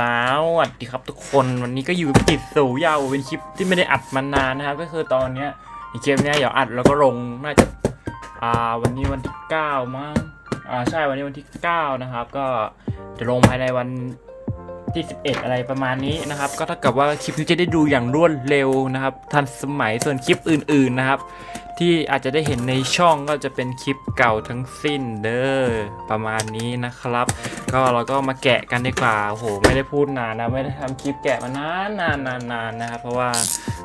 สวัสดีครับทุกคนวันนี้ก็อยู่กิจสูยาวเป็นคลิปที่ไม่ได้อัดมานานนะครับก็คือตอนเนี้ยในเกมเนี้ยเดี๋ยวอัดแล้วก็ลงน่าจะอ่าวันนี้วันที่เก้ามั้งอ่าใช่วันนี้วันที่เก้านะครับ ก็จะลงภายในวัน ที่ 11 อะไรประมาณนี้นะครับ ก็เท่ากับว่าคลิปนี้จะได้ดูอย่างรวดเร็วนะครับ ทันสมัยส่วนคลิปอื่น ๆนะครับ ที่อาจจะได้เห็นในช่องก็จะเป็นคลิปเก่าทั้งสิ้นเด้อประมาณนี้นะครับ ก็เราก็มาแกะกันดีกว่าโอ้โหไม่ได้พูดนานนะไม่ได้ทำคลิปแกะมานานนานนานนานนะครับ เพราะว่า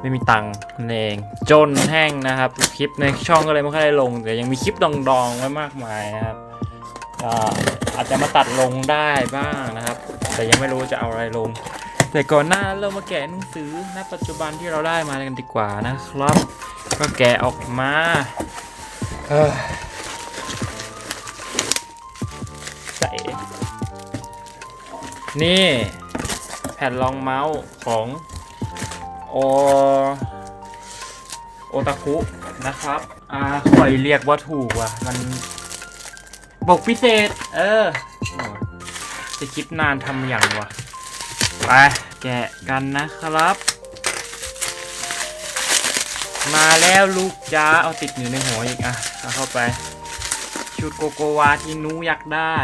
ไม่มีตังค์นั่นเอง จนแห้งนะครับ คลิปในช่องก็เลยไม่ค่อยได้ลงแต่ยังมีคลิปดองๆไว้มากมายนะครับอาจจะมาตัดลงได้บ้างนะครับ แต่ยังไม่รู้จะเอาอะไรลง แต่ก่อนหน้าเรามาแกะหนังสือณปัจจุบันที่เราได้มากันดีกว่านะครับ ก็แกะออกมาใส่นี่แผ่นรองเมาส์ของโอโอตาคุนะครับอ่าข่อยเรียกว่าถูกว่ะ มันบอกพิเศษ เออ จะคิดนานทำอย่างวะ ไป แกะกันนะครับ มาแล้วลูกจ้าเอาติดอยู่ในหัวอีกอะเอาเข้าไปชุดโกโกวาที่นูอยากได้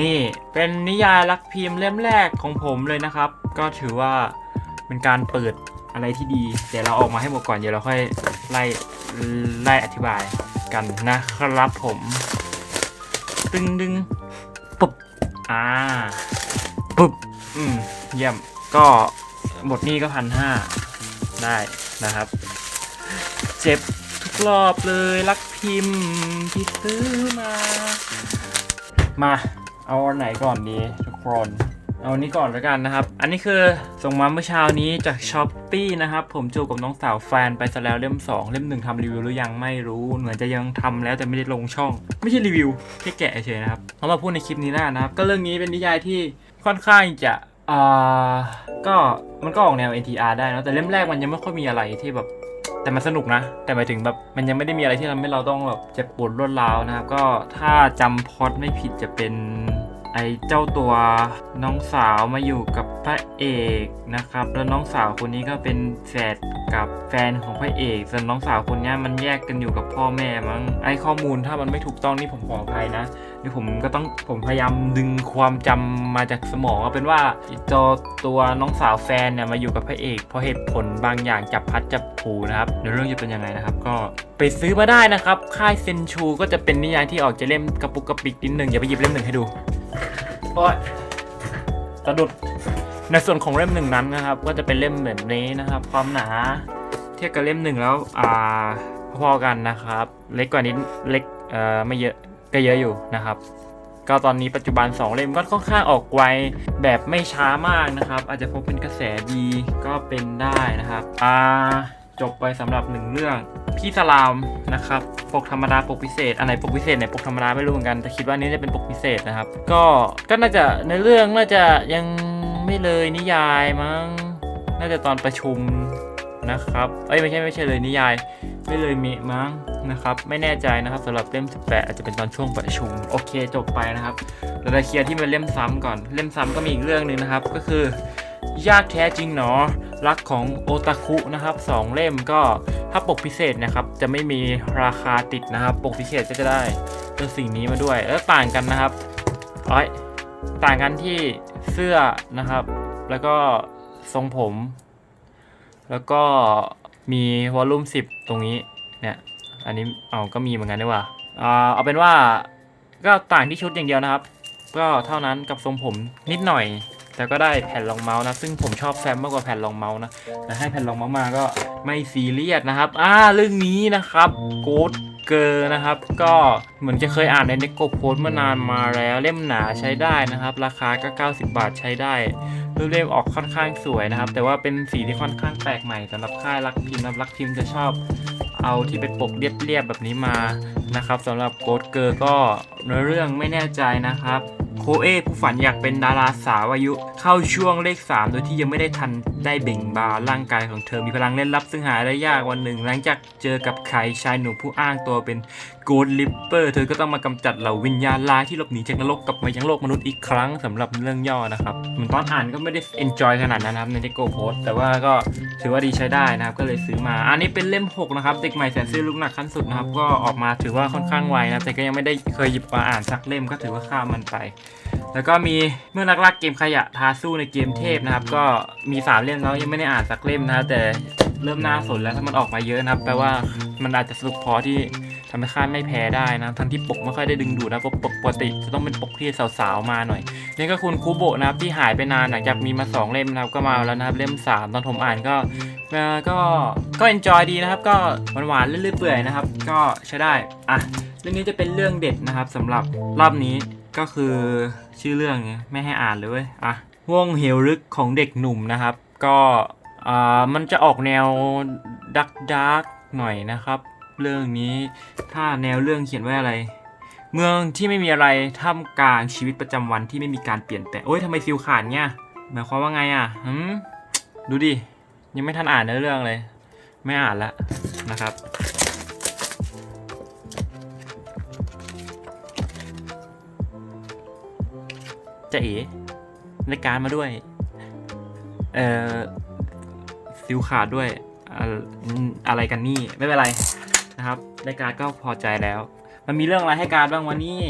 นี่เป็นนิยายรักพิมพ์เล่มแรกของผมเลยนะครับ ก็ถือว่าเป็นการเปิดอะไรที่ดี เดี๋ยวเราออกมาให้หมดก่อนเดี๋ยวเราค่อยไล่ไล่อธิบายกันนะครับผม ตึงดึง อ่าปุ๊บอืมเยี่ยมก็บทนี้ก็พันห้าได้นะครับ เจ็บทุกรอบเลยรักพิมพ์ที่ซื้อมา มา เอาอันไหนก่อนดีทุกคน เอาอันนี้ก่อนแล้วกันนะครับ อันนี้คือส่งมาเมื่อเช้านี้จากช้อปปีนะครับ ผมจูบกับน้องสาวแฟนไปซะแล้วเล่ม 2 เล่มหนึ่งทำรีวิวหรือยังไม่รู้เหมือนจะยังทำแล้วแต่ไม่ได้ลงช่อง ไม่ใช่รีวิวแค่แกะเฉยนะครับเรามาพูดในคลิปนี้แล้วนะครับ ก็เรื่องนี้เป็นนิยายที่ค่อนข้างจะอ่าก็มันก็ออกแนว NTR ได้นะแต่เล่มแรกมันยังไม่ค่อยมีอะไรที่แบบแต่มันสนุกนะ แต่หมายถึงแบบมันยังไม่ได้มีอะไรที่ทำให้เราต้องแบบเจ็บปวดรวดร้าวนะครับ ก็ถ้าจำพอดไม่ผิดจะเป็น ไอ้เจ้าตัวน้องสาวมาอยู่กับพระเอกนะครับ แล้วน้องสาวคนนี้ก็เป็นแฝดกับแฟนของพระเอก ส่วนน้องสาวคนนี้มันแยกกันอยู่กับพ่อแม่มั้งไอ้ข้อมูลถ้ามันไม่ถูกต้องนี่ผมขออภัยนะนี่ผมก็ต้องผมพยายามดึงความจำมาจากสมองเอาเป็นว่าไอ้ตัวตัวน้องสาวแฟนเนี่ยมาอยู่กับพระเอกเพราะเหตุผลบางอย่างจับพัดจับผูนะครับในเรื่องจะเป็นยังไงนะครับก็ไปซื้อมาได้นะครับ ค่ายเซนชูก็จะเป็นนิยายที่ออกจะเล่มกระปุกกระปิกนิดหนึ่งอย่าไปหยิบเล่มหนึ่งให้ดู โอ้ยสะดุดในส่วนของเล่มหนึ่งนั้นนะครับ ก็จะเป็นเล่มแบบนี้นะครับ ความหนา เทียบกับเล่มหนึ่งแล้วอ่าพอๆกันนะครับ เล็กกว่านี้เล็กเอ่อไม่เยอะก็เยอะอยู่นะครับ ก็ตอนนี้ปัจจุบัน 2 เล่มก็ค่อนข้างออกไวแบบไม่ช้ามากนะครับ อาจจะพบเป็นกระแสดีก็เป็นได้นะครับอ่า จบไปสำหรับหนึ่งเรื่อง พี่สลามนะครับ ปกธรรมดาปกพิเศษ อันไหนปกพิเศษไหนปกธรรมดาไม่รู้เหมือนกัน แต่คิดว่านี้จะเป็นปกพิเศษนะครับ ก็ ก็น่าจะในเรื่องน่าจะยังไม่เลยนิยายมั้ง น่าจะตอนประชุมนะครับ เอ้ยไม่ใช่ไม่ใช่เลยนิยาย ไม่เลยมีมั้งนะครับ ไม่แน่ใจนะครับสำหรับเล่ม 18 อาจจะเป็นตอนช่วงประชุม โอเคจบไปนะครับเราจะเคลียร์ที่มันเล่มซ้ำก่อน เล่มซ้ำก็มีอีกเรื่องหนึ่งนะครับ ก็คือยากแท้จริงเนาะ รักของโอตาคุนะครับสองเล่มก็ถ้าปกพิเศษนะครับจะไม่มีราคาติดนะครับ ปกพิเศษก็จะได้เป็นสิ่งนี้มาด้วยแล้วต่างกันนะครับอ้อยต่างกันที่เสื้อนะครับ แล้วก็ทรงผม แล้วก็มีวอลลุ่ม10 ตรงนี้เนี่ยอันนี้เอาก็มีเหมือนกันด้วยว่าเอาเป็นว่าก็ต่างที่ชุดอย่างเดียวนะครับ ก็เท่านั้นกับทรงผมนิดหน่อย แต่ก็ได้แผ่นรองเมาส์นะ ซึ่งผมชอบแฟมมากกว่าแผ่นรองเมาส์นะแต่ให้แผ่นรองเมาส์มาก็ไม่ซีเรียสนะครับ อ่าเรื่องนี้นะครับโกดเกอร์นะครับ ก็เหมือนจะเคยอ่านในเน็กโกโพสเมื่อนานมาแล้วเล่มหนาใช้ได้นะครับ ราคาก็ 90 บาทใช้ได้รูปเล่มออกค่อนข้างสวยนะครับ แต่ว่าเป็นสีที่ค่อนข้างแปลกใหม่สำหรับค่ายรักพิมพ์นะรักพิมพ์จะชอบเอาที่เป็นปกเรียบๆแบบนี้มานะครับสำหรับโกดเกอร์ก็เนื้อเรื่องไม่แน่ใจนะครับ โคเอผู้ฝันอยากเป็นดาราสาวอายุ เข้าช่วงเลข 3 โดยที่ยังไม่ได้ทันได้เบ่งบานร่างกายของเธอมีพลังเล่นลับซึ่งหาได้ยากวันหนึ่ง หลังจากเจอกับใครชายหนุ่มผู้อ้างตัวเป็นโกดลิปเปอร์เธอก็ต้องมากำจัดเหล่าวิญญาณร้ายที่หลบหนีจากนรกกลับมายังโลกมนุษย์อีกครั้งสำหรับเรื่องย่อนะครับเหมือนตอนอ่านก็ไม่ได้ enjoy ขนาดนั้นนะครับในที่โกโพสแต่ว่าก็ถือว่าดีใช้ได้นะครับก็เลยซื้อมา อันนี้เป็นเล่ม 6 นะครับ เด็กใหม่แสนซื่อลูกหนักขั้นสุดนะครับ ก็ออกมาถือว่าค่อนข้างไวนะแต่ก็ยังไม่ได้เคยหยิบมาอ่านสักเล่มก็ถือว่าข้ามมันไป แล้วก็มีเมื่อนักล่าเกมขยะทาสู้ในเกมเทพนะครับ ก็มีสามเล่มแล้วยังไม่ได้อ่านสักเล่มนะแต่เริ่มน่าสนแล้วถ้ามันออกมาเยอะนะครับแปลว่ามันอาจจะสนุกพอที่ ทำให้ข้าไม่แพ้ได้นะ ทั้งที่ปกไม่ค่อยได้ดึงดูดนะเพราะปกปกติจะต้องเป็นปกที่สาวๆมาหน่อยนี่ก็คุณคูโบะนะครับที่หายไปนานหลังจากมีมาสองเล่มนะครับก็มาแล้วนะครับเล่มสามตอนผมอ่านก็ก็ก็เอนจอยดีนะครับ ก็หวานๆเรื่อยๆเปื่อยนะครับ ก็ใช้ได้อะเรื่องนี้จะเป็นเรื่องเด็ดนะครับสำหรับรอบนี้ก็คือชื่อเรื่องไงไม่ให้อ่านเลยเว้ยอะห่วงเหวลึกของเด็กหนุ่มนะครับ ก็อ่ามันจะออกแนวดักดักหน่อยนะครับ เรื่องนี้ถ้าแนวเรื่องเขียนไว้อะไร เมืองที่ไม่มีอะไรท่ามกลางชีวิตประจำวันที่ไม่มีการเปลี่ยนแปลงโอ้ยทำไมฟิลขาดเนี่ยหมายความว่าไงอะหืมดูดิยังไม่ทันอ่านเนื้อเรื่องเลย ไม่อ่านละนะครับจะเอ๋รายการมาด้วย เอ่อฟิลขาดด้วยออะไรกันนี่ ไม่เป็นไร นะครับรายการก็พอใจแล้ว มันมีเรื่องอะไรให้การบ้างวันนี้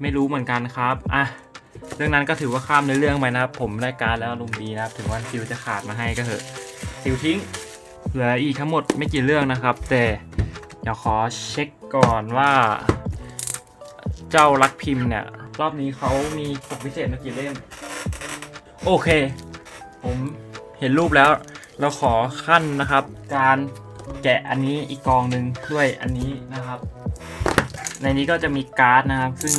ไม่รู้เหมือนกันครับ อะ เรื่องนั้นก็ถือว่าข้ามในเรื่องไปนะครับ ผมได้การแล้วอารมณ์ดีนะครับ ถึงวันซิลจะขาดมาให้ก็เถอะซิลทิ้ง เหลืออีกทั้งหมดไม่กี่เรื่องนะครับ แต่เดี๋ยวขอเช็คก่อนว่า เจ้ารักพิมพ์เนี่ย รอบนี้เขามีปกพิเศษมากี่เล่ม โอเค ผมเห็นรูปแล้ว เราขอขั้นนะครับ การ แกะอันนี้อีกกองหนึ่งด้วยอันนี้นะครับ ในนี้ก็จะมีการ์ดนะครับ ซึ่ง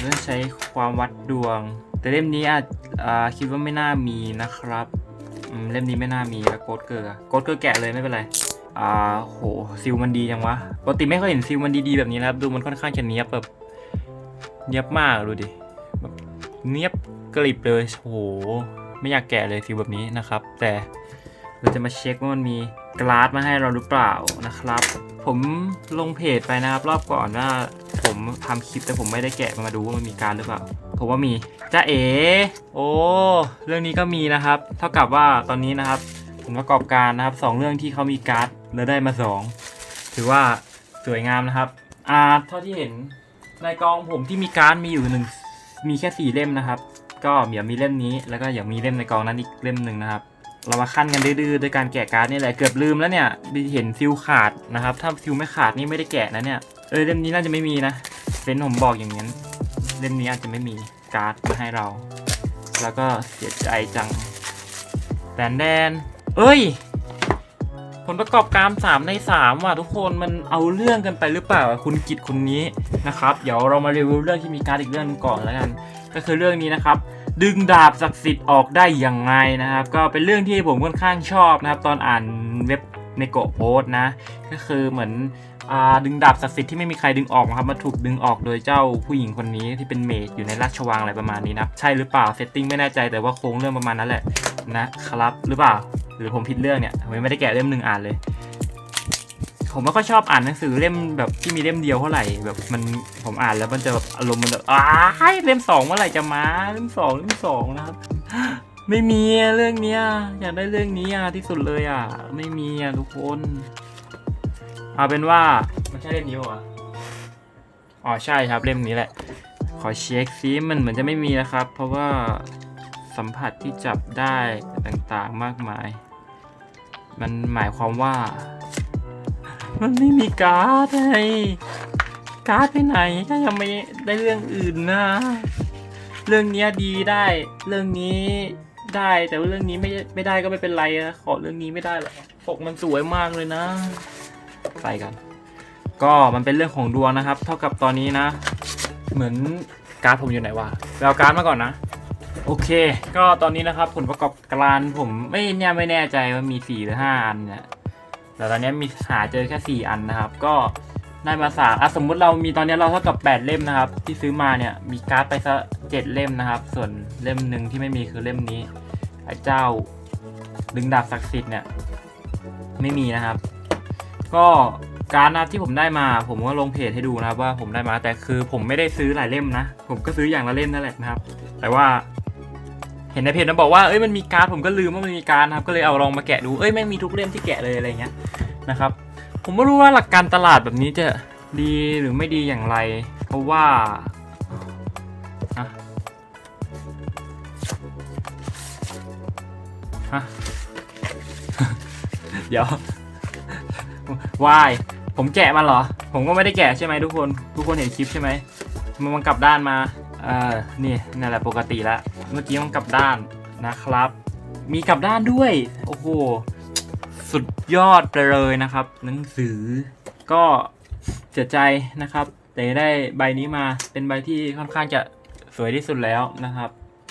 เรื่องใช้ความวัดดวง แต่เล่มนี้อาจอ่าคิดว่าไม่น่ามีนะครับเล่มนี้ไม่น่ามีแล้วโกดเกอร์โกดเกอร์แกะเลยไม่เป็นไรอ่าโหซิลมันดีจังวะปกติไม่เคยเห็นซิลมันดีๆแบบนี้นะครับ ดูมันค่อนข้างจะเนี้ยบแบบเนี้ยบมากดูดิแบบเนี้ยบกริบเลยโหไม่อยากแกะเลยซิลแบบนี้นะครับ แต่ เราจะมาเช็คว่ามันมีกราดมาให้เราหรือเปล่านะครับ ผมลงเพจไปนะครับ รอบก่อนว่าผมทำคลิปแต่ผมไม่ได้แกะมาดูว่ามันมีการหรือเปล่าผมว่ามีจ้าเอ๋โอ้เรื่องนี้ก็มีนะครับ เท่ากับว่าตอนนี้นะครับผลประกอบการนะครับสองเรื่องที่เขามีการ์ดแล้วได้มาสองถือว่าสวยงามนะครับอ่าเท่าที่เห็นในกองผมที่มีการ์ดมีอยู่หนึ่งมีแค่สี่เล่มนะครับ ก็เดี๋ยวมีเล่มนี้แล้วก็เดี๋ยวมีเล่มในกองนั้นอีกเล่มหนึ่งนะครับ เรามาขั้นกันดื้อๆด้วยการแกะการ์ดนี่แหละเกือบลืมแล้วเนี่ยเห็นฟิลขาดนะครับ ถ้าฟิลไม่ขาดนี่ไม่ได้แกะนะเนี่ยเออเล่มนี้น่าจะไม่มีนะเป็นผมบอกอย่างนั้นเล่มนี้อาจจะไม่มีการ์ดมาให้เรา แล้วก็เสียใจจังแตนแดน เอ้ย ผลประกอบการ3ใน3ว่ะทุกคนมันเอาเรื่องกันไปหรือเปล่าคุณกิจคนนี้นะครับ เดี๋ยวเรามารีวิวเรื่องที่มีการ์ดอีกเรื่องหนึงก่อนแล้วกัน ก็คือเรื่องนี้นะครับ ดึงดาบศักดิ์สิทธิ์ออกได้อย่างไงนะครับ ก็เป็นเรื่องที่ผมค่อนข้างชอบนะครับ ตอนอ่านเว็บในโกะโพสนะ ก็คือเหมือนอาดึงดาบศักดิ์สิทธิ์ที่ไม่มีใครดึงออกนะครับมาถูกดึงออกโดยเจ้าผู้หญิงคนนี้ที่เป็นเมจอยู่ในราชวังอะไรประมาณนี้นะใช่หรือเปล่าเซตติ้งไม่แน่ใจแต่ว่าโครงเรื่องประมาณนั้นแหละนะครับหรือเปล่าหรือผมผิดเรื่องเนี่ยผมไม่ได้แกะเล่มหนึ่งอ่านเลย ผมไม่ค่อยชอบอ่านหนังสือเล่มแบบที่มีเล่มเดียวเท่าไหร่แบบมันผมอ่านแล้วมันจะแบบอารมณ์มันแบบอ้าเล่มสองเมื่อไหร่จะมาเล่มสองเล่มสองนะครับ ไม่มีเรื่องเนี้ยอยากได้เรื่องนี้อะที่สุดเลยอะ ไม่มีอะทุกคนเอาเป็นว่ามันใช่เล่มนี้ปะวะอ๋อใช่ครับเล่มนี้แหละ ขอเช็คซิมันเหมือนจะไม่มีนะครับ เพราะว่าสัมผัสที่จับได้ต่างๆมากมาย มันหมายความว่า มันไม่มีการ์ดไงการ์ดไปไหนก็ยังไม่ได้เรื่องอื่นนะ เรื่องนี้ดีได้ เรื่องนี้ได้แต่ว่าเรื่องนี้ไม่ไม่ได้ก็ไม่เป็นไรนะขอเรื่องนี้ไม่ได้หรอกปกมันสวยมากเลยนะไปกัน ก็มันเป็นเรื่องของดวงนะครับ เท่ากับตอนนี้นะ เหมือนการ์ดผมอยู่ไหนวะไปเอาการ์ดมาก่อนนะโอเค ก็ตอนนี้นะครับผลประกอบการผมไม่เนี่ไม่แน่ใจว่ามี4หรือ5อันเนี่ย แต่ตอนนี้มีหาเจอแค่ 4 อันนะครับ ก็ได้มาสามอะสมมุติเรามีตอนนี้เราเท่ากับ 8 เล่มนะครับ ที่ซื้อมาเนี่ยมีการ์ดไปซะ7เล่มนะครับ ส่วนเล่มหนึ่งที่ไม่มีคือเล่มนี้ไอ้เจ้าดึงดาบศักดิ์สิทธิ์เนี่ยไม่มีนะครับ ก็การ์ดนะที่ผมได้มา ผมก็ลงเพจให้ดูนะครับว่าผมได้มาแต่คือผมไม่ได้ซื้อหลายเล่มนะ ผมก็ซื้ออย่างละเล่มนั่นแหละนะครับ แต่ว่า ห็นในเพจมันบอกว่าเอ้ยมันมีการ์ดผมก็ลืมว่ามันมีการ์ดนะครับก็เลยเอาลองมาแกะดูเอ้ยแม่งมีทุกเล่มที่แกะเลยอะไรเงี้ยนะครับผมไม่รู้ว่าหลักการตลาดแบบนี้จะดีหรือไม่ดีอย่างไร เพราะว่าฮะฮะเดี๋ยววายผมแกะมันเหรอ ผมก็ไม่ได้แกะใช่ไหมทุกคน ทุกคนเห็นคลิปใช่ไหมมันมันกลับด้านมา เออนี่นั่นแหละปกติแล้ว เมื่อกี้มันกลับด้านนะครับ มีกลับด้านด้วย โอ้โห สุดยอดไปเลยนะครับ หนังสือ ก็เสียใจนะครับ แต่ได้ใบนี้มาเป็นใบที่ค่อนข้างจะสวยที่สุดแล้วนะครับ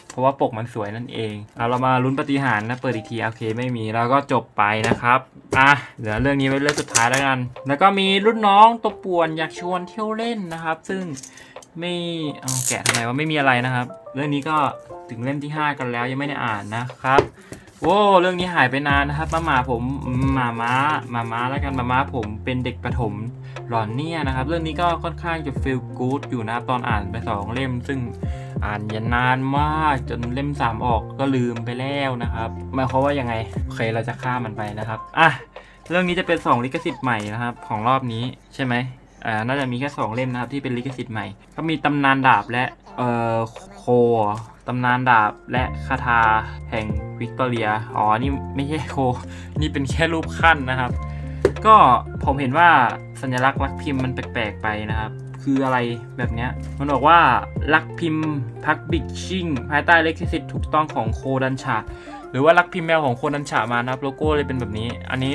เพราะว่าปกมันสวยนั่นเองเอาเรามาลุ้นปฏิหารนะ เปิดอีกทีโอเคไม่มีแล้วก็จบไปนะครับอะเหลือเรื่องนี้ไว้เรื่องสุดท้ายแล้วกัน แล้วก็มีรุ่นน้องตัวป่วนอยากชวนเที่ยวเล่นนะครับ ซึ่งไม่เอาแกะทำไมว่าไม่มีอะไรนะครับ เรื่องนี้ก็ ถึงเล่มที่ 5 กันแล้วยังไม่ได้อ่านนะครับโอ้เรื่องนี้หายไปนานนะครับมาหมาผมหมาม้าหมาม้าแล้วกันหมาม้าผมเป็นเด็กประถมหลอนเนี่ยนะครับ เรื่องนี้ก็ค่อนข้างจะฟีลกู๊ดอยู่นะครับตอนอ่านไปสองเล่ม ซึ่งอ่านยันนานมากจนเล่มสามออกก็ลืมไปแล้วนะครับหมายความว่ายังไงโอเคเราจะข้ามมันไปนะครับอะเรื่องนี้จะเป็นสองลิขสิทธิ์ใหม่นะครับ ของรอบนี้ใช่ไหมอ่าน่าจะมีแค่สองเล่มนะครับที่เป็นลิขสิทธิ์ใหม่ ก็มีตำนานดาบและเอ่อโค ตำนานดาบและคาถาแห่งวิกตอเรีย อ๋อ นี่ไม่ใช่โค นี่เป็นแค่รูปขั้นนะครับ ก็ผมเห็นว่าสัญลักษณ์ลักพิมพ์มันแปลกๆไปนะครับ คืออะไรแบบเนี้ย มันบอกว่าลักพิมพ์พักบิกชิ่งภายใต้เลขสิทธิ์ถูกต้องของโคดันชาหรือว่าลักพิมพ์แมวของโคดันชามานะครับ โลโก้เลยเป็นแบบนี้ อันนี้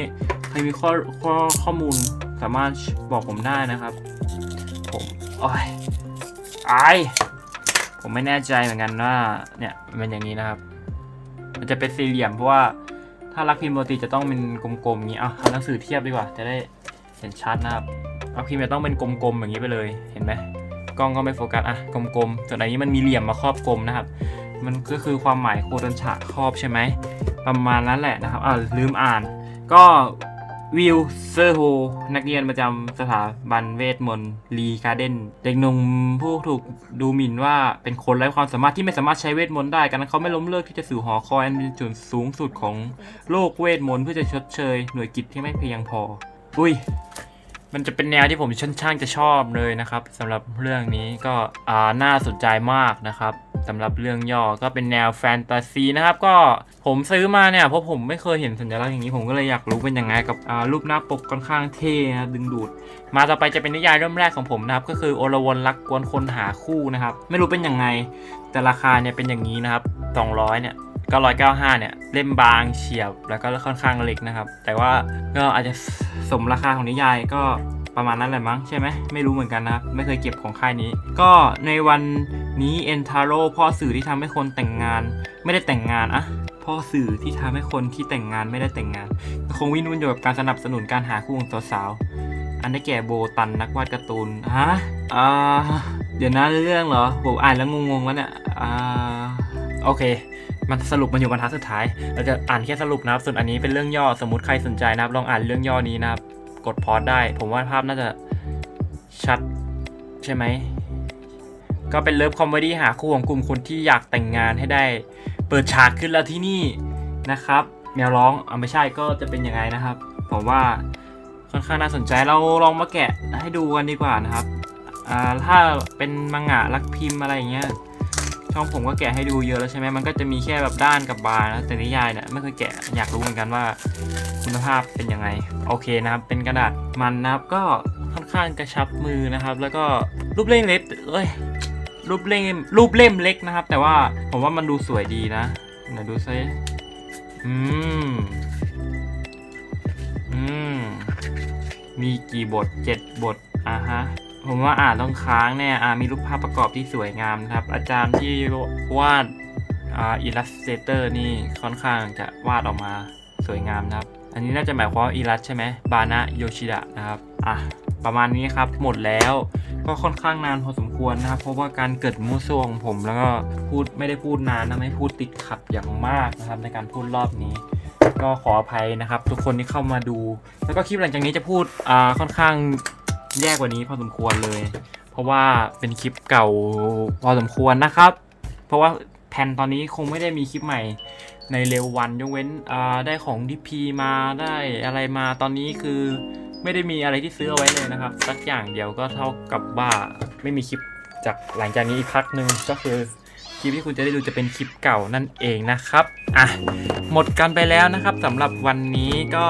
ใครมีข้อข้อข้อมูลสามารถบอกผมได้นะครับ ผมอ้อยอาย ผมไม่แน่ใจเหมือนกันว่าเนี่ยมันเป็นอย่างนี้นะครับ มันจะเป็นสี่เหลี่ยมเพราะว่าถ้ารักพิมพ์ปกติจะต้องเป็นกลมๆอย่างนี้อะเอาหนังสือเทียบดีกว่า จะได้เห็นชัดนะครับรักพิมพ์จะต้องเป็นกลมๆอย่างนี้ไปเลยเห็นไหมกล้องก็ไม่โฟกัสอะกลมๆส่วนอันนี้มันมีเหลี่ยมมาครอบกลมนะครับ มันก็คือความหมายโคดันฉะครอบใช่ไหมประมาณนั้นแหละนะครับอ่าลืมอ่าน ก็ วิลเซอร์โฮนักเรียนประจำสถาบันเวทมนต์ลีการ์เดนเด็กหนุ่มผู้ถูกดูหมิ่นว่าเป็นคนไร้ความสามารถที่ไม่สามารถใช้เวทมนต์ได้กันนั้นเขาไม่ล้มเลิกที่จะสู่หอคอยอันเป็นจุดสูงสุดของโลกเวทมนต์เพื่อจะชดเชย หน่วยกิจที่ไม่เพียงพอ อุ้ยมันจะเป็นแนวที่ผมค่อนข้างจะชอบเลยนะครับสำหรับเรื่องนี้ก็อ่าน่าสนใจมากนะครับ สำหรับเรื่องย่อก็เป็นแนวแฟนตาซีนะครับ ก็ผมซื้อมาเนี่ยเพราะผมไม่เคยเห็นสัญลักษณ์อย่างนี้ผมก็เลยอยากรู้เป็นยังไงกับรูปหน้าปกค่อนข้างเท่นะครับดึงดูด มาต่อไปจะเป็นนิยายเริ่มแรกของผมนะครับ ก็คือโอลวนรักกวนคนหาคู่นะครับ ไม่รู้เป็นยังไง แต่ราคาเนี่ยเป็นอย่างนี้นะครับ 200 เนี่ย995 เนี่ย เล่มบางเฉียบแล้วก็ค่อนข้างเล็กนะครับ แต่ว่าก็อาจจะสมราคาของนิยายก็ประมาณนั้นแหละมั้งใช่ไหมไม่รู้เหมือนกันนะครับ ไม่เคยเก็บของค่ายนี้ ก็ในวัน นี้เอนทาโร่พ่อสื่อที่ทำให้คนแต่งงาน ไม่ได้แต่งงานอะพ่อสื่อที่ทำให้คนที่แต่งงานไม่ได้แต่งงานคงวิ่งวุ่นอยู่กับการสนับสนุนการหาคู่ของสาวๆอันได้แก่โบตันนักวาดการ์ตูนฮะอ่าเดี๋ยวนะเรื่องเหรอผมอ่านแล้วงงๆแล้วเนี่ยอ่าโอเค มันสรุปมันอยู่บรรทัดสุดท้าย เราจะอ่านแค่สรุปนะครับ ส่วนอันนี้เป็นเรื่องย่อสมมติใครสนใจนะครับ ลองอ่านเรื่องย่อนี้นะครับ กดพอสได้ ผมว่าภาพน่าจะชัดใช่ไหม ก็เป็นเลิฟคอมเมดี้หาคู่ของกลุ่มคนที่อยากแต่งงานให้ได้ เปิดฉากขึ้นแล้วที่นี่นะครับ แมวร้องอ่าไม่ใช่ก็จะเป็นยังไงนะครับ ผมว่าค่อนข้างน่าสนใจเราลองมาแกะให้ดูกันดีกว่านะครับอ่าถ้าเป็นมังงะรักพิมพ์อะไรอย่างเงี้ยช่องผมก็แกะให้ดูเยอะแล้วใช่ไหมมันก็จะมีแค่แบบด้านกับบาร์นะแต่นิยายเนี่ยไม่เคยแกะอยากรู้เหมือนกันว่าคุณภาพเป็นยังไง โอเคนะครับ เป็นกระดาษมันนะครับก็ค่อนข้างกระชับมือนะครับ แล้วก็รูปเล่มเล็กเอ้ย รูปเล่มรูปเล่มเล็กนะครับ แต่ว่าผมว่ามันดูสวยดีนะไหนดูซิอืมอืมมีกี่บทเจ็ดบทอ่าฮะผมว่าอ่านต้องค้างแน่อ่ามีรูปภาพประกอบที่สวยงามนะครับ อาจารย์ที่วาดอ่าอิลลัสเตเตอร์นี่ค่อนข้างจะวาดออกมาสวยงามนะครับ อันนี้น่าจะหมายความว่าอิลัสใช่ไหมบานะโยชิดะนะครับ อะ ประมาณนี้ครับ หมดแล้ว ก็ค่อนข้างนานพอสมควรนะครับ เพราะว่าการเกิดมูซวงผม แล้วก็พูดไม่ได้พูดนานนะไม่พูดติดขัดอย่างมากนะครับ ในการพูดรอบนี้ ก็ขออภัยนะครับ ทุกคนที่เข้ามาดู แล้วก็คลิปหลังจากนี้จะพูดอ่าค่อนข้างแย่กว่านี้พอสมควรเลย เพราะว่าเป็นคลิปเก่าพอสมควรนะครับ เพราะว่าแผนตอนนี้คงไม่ได้มีคลิปใหม่ในเร็ววันยกเว้นได้ของดีพีมาได้อะไรมาตอนนี้คือ ไม่ได้มีอะไรที่ซื้อเอาไว้เลยนะครับ สักอย่างเดียวก็เท่ากับว่าไม่มีคลิปจากหลังจากนี้อีกพักหนึ่งก็คือคลิปที่คุณจะได้ดูจะเป็นคลิปเก่านั่นเองนะครับอะหมดกันไปแล้วนะครับสำหรับวันนี้ก็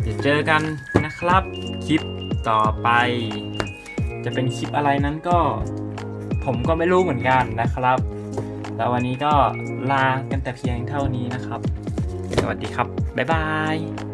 เดี๋ยวเจอกันนะครับคลิปต่อไป จะเป็นคลิปอะไรนั้นก็ ผมก็ไม่รู้เหมือนกันนะครับแล้ววันนี้ก็ลากันแต่เพียงเท่านี้นะครับ สวัสดีครับ บ๊ายบาย